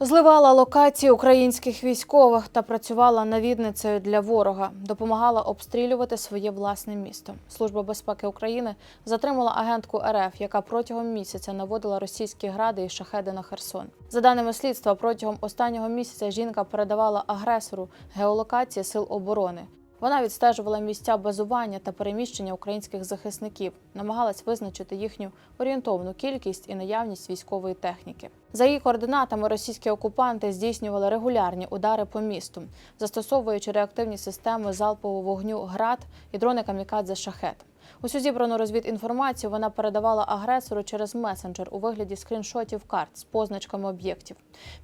Зливала локації українських військових та працювала навідницею для ворога. Допомагала обстрілювати своє власне місто. Служба безпеки України затримала агентку РФ, яка протягом місяця наводила російські гради і шахеди на Херсон. За даними слідства, протягом останнього місяця жінка передавала агресору геолокації сил оборони. Вона відстежувала місця базування та переміщення українських захисників, намагалась визначити їхню орієнтовну кількість і наявність військової техніки. За її координатами російські окупанти здійснювали регулярні удари по місту, застосовуючи реактивні системи залпового вогню ГРАД і дрони камікадзе шахет. Усю зібрану розвідінформацію вона передавала агресору через месенджер у вигляді скріншотів карт з позначками об'єктів.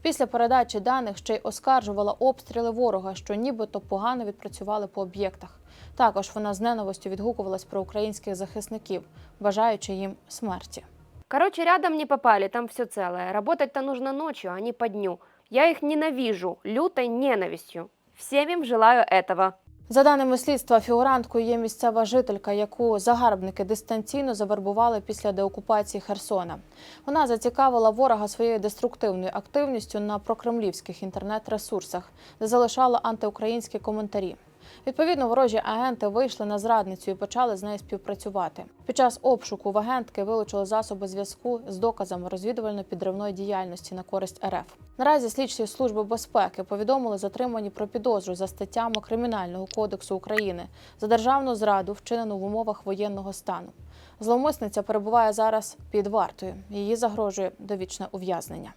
Після передачі даних ще й оскаржувала обстріли ворога, що нібито погано відпрацювали по об'єктах. Також вона з ненавистю відгукувалась про українських захисників, бажаючи їм смерті. Короче, рядом не попали, там все целое. Работать-то нужно ночью, а не по дню. Я их ненавижу, лютой ненавистью. Всем им желаю этого. За даними слідства, фігуранткою є місцева жителька, яку загарбники дистанційно завербували після деокупації Херсона. Вона зацікавила ворога своєю деструктивною активністю на прокремлівських інтернет-ресурсах, де залишала антиукраїнські коментарі. Відповідно, ворожі агенти вийшли на зрадницю і почали з нею співпрацювати. Під час обшуку в агентки вилучили засоби зв'язку з доказами розвідувально-підривної діяльності на користь РФ. Наразі слідчі служби безпеки повідомили затримані про підозру за статтями Кримінального кодексу України за державну зраду, вчинену в умовах воєнного стану. Зловмисниця перебуває зараз під вартою. Її загрожує довічне ув'язнення.